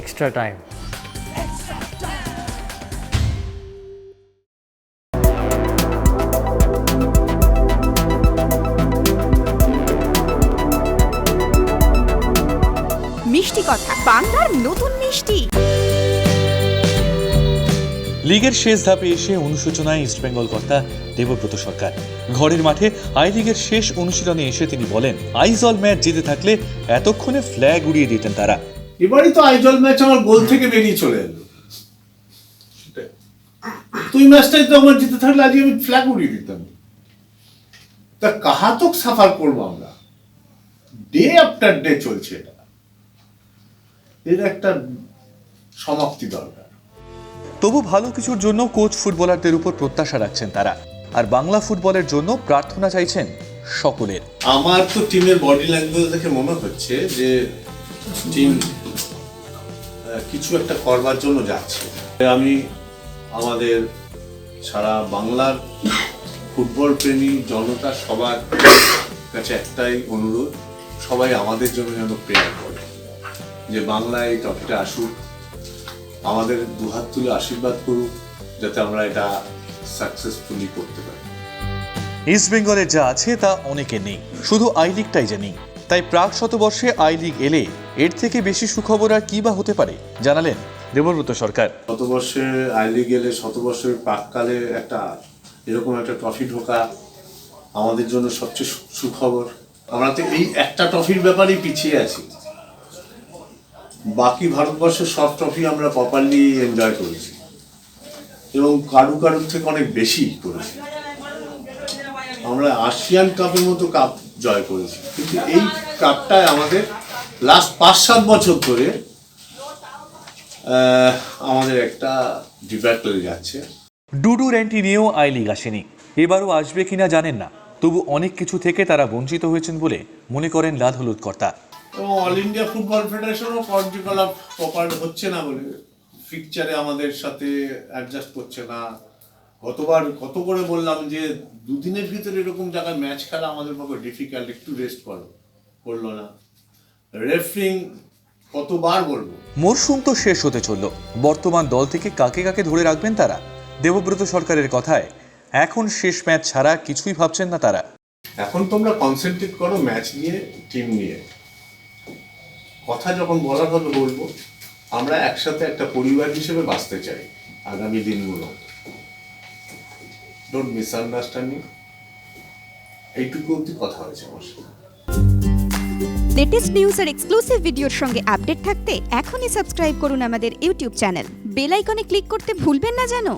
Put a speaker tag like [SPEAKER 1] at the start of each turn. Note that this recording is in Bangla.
[SPEAKER 1] extra time.
[SPEAKER 2] মিষ্টি কথা বাংলার নতুন মিষ্টি।
[SPEAKER 3] লিগের শেষ ধাপে এসে অনুশোচনায় ইস্টবেঙ্গল কর্তা দেবব্রত সরকার। ঘরের মাঠে আই লিগের শেষ অনুশীলনে এসে তিনি বলেন আইজল ম্যাচ জিতে থাকলে এতক্ষণে ফ্ল্যাগ উড়িয়ে দিতেন তারা।
[SPEAKER 4] এবারই তো আইজল ম্যাচ আমার গোল থেকে বেরিয়ে চলে এলো। তুই ম্যাচটাই তো আমার জিতে থাকলে আজকে আমি ফ্ল্যাগ উড়িয়ে দিতাম। তা কাহাতক সাফার করব আমরা? ডে আফটার ডে চলছে এটা। এর একটা সমাপ্তি দরকার।
[SPEAKER 3] তবু ভালো কিছুর জন্য কোচ ফুটবলারদের উপর প্রত্যাশা রাখছেন তারা। আর বাংলা ফুটবলের জন্য প্রার্থনা চাইছেন সকলের।
[SPEAKER 4] আমার তো টিমের বডি ল্যাঙ্গুয়েজ দেখে মনে হচ্ছে যে টিম কিছু একটা করবার জন্য যাচ্ছে। আমি আমাদের সারা বাংলার ফুটবল প্রেমী জনতা সবার কাছে একটাই অনুরোধ, সবাই আমাদের জন্য যেন প্রেয়ার করে। যে বাংলায় এই ট্রফিটা আসুক, আমাদের দুহাত তুলে আশীর্বাদ করুক, যাতে আমরা এটা সাকসেসফুলি করতে পারি।
[SPEAKER 3] ইস্ট বেঙ্গলের যা আছে তা অনেকে নেই, শুধু আই লিগটাই জানি। তাই প্রাক শতবর্ষে আই লিগ এলে এর থেকে বেশি সুখবর আর কি বা হতে পারে, জানালেন দেবব্রত সরকার।
[SPEAKER 4] শতবর্ষে আই লিগ গেলে শতবর্ষের প্রাককালে একটা এরকম একটা ট্রফি ঢোকা আমাদের জন্য সবচেয়ে সুখবর। আমরা তো এই একটা ট্রফির ব্যাপারেই পিছিয়ে আছি। বাকি ভারতবর্ষের সব ট্রফি আমরা প্রপারলি এনজয় করেছি। এবং কারু কারুর থেকে অনেক বেশি করেছি। আমরা আসিয়ান কাপের মতো কাপ জয় করেছি। কিন্তু এই কাপটায় আমাদের লাস্ট পাঁচ সাত বছর ধরে আমাদের একটা ডিব্যাটল যাচ্ছে।
[SPEAKER 3] ডুডু র্যান্টি নিয়েও আই লিগ আসেনি। এবারও আসবে কিনা জানেন না। তবু অনেক কিছু থেকে তারা বঞ্চিত হয়েছেন বলে মনে করেন লাল হলুদ কর্তা।
[SPEAKER 4] এবং অল ইন্ডিয়া ফুটবল ফেডারেশনও কার্যকলাপ প্রপার হচ্ছে না বলে ফিকচারে আমাদের সাথে অ্যাডজাস্ট করছে না। গতবার কত করে বললাম যে দুদিনের ভিতরে এরকম জায়গায় ম্যাচ খেলা আমাদের পক্ষে ডিফিকাল্ট একটু রেস্ট করো। করল না। রেফারিং কতবার বলব?
[SPEAKER 3] মরশুম তো শেষ হতে চলল। বর্তমান দল থেকে কাকে কাকে ধরে রাখবেন তারা? দেবব্রত সরকারের কথায় এখন শেষ ম্যাচ ছাড়া কিছুই ভাবছেন না তারা।
[SPEAKER 4] এখন তোমরা কনসেন্ট্রেট করো ম্যাচ নিয়ে টিম নিয়ে। কথা যখন বলার হবে বলব আমরা একসাথে একটা পরিবার হিসেবে বাঁচতে চাই আগামী দিনগুলো। ডোন্ট মিসআন্ডারস্ট্যান্ডিং এইটুকু অব্দি কথা হয়েছে আমার সাথে।
[SPEAKER 2] লেটেস্ট নিউজ আর এক্সক্লুসিভ ভিডিওর সঙ্গে আপডেট থাকতে এখনই সাবস্ক্রাইব করুন আমাদের ইউটিউব চ্যানেল বেল আইকনে ক্লিক করতে ভুলবেন না জানো?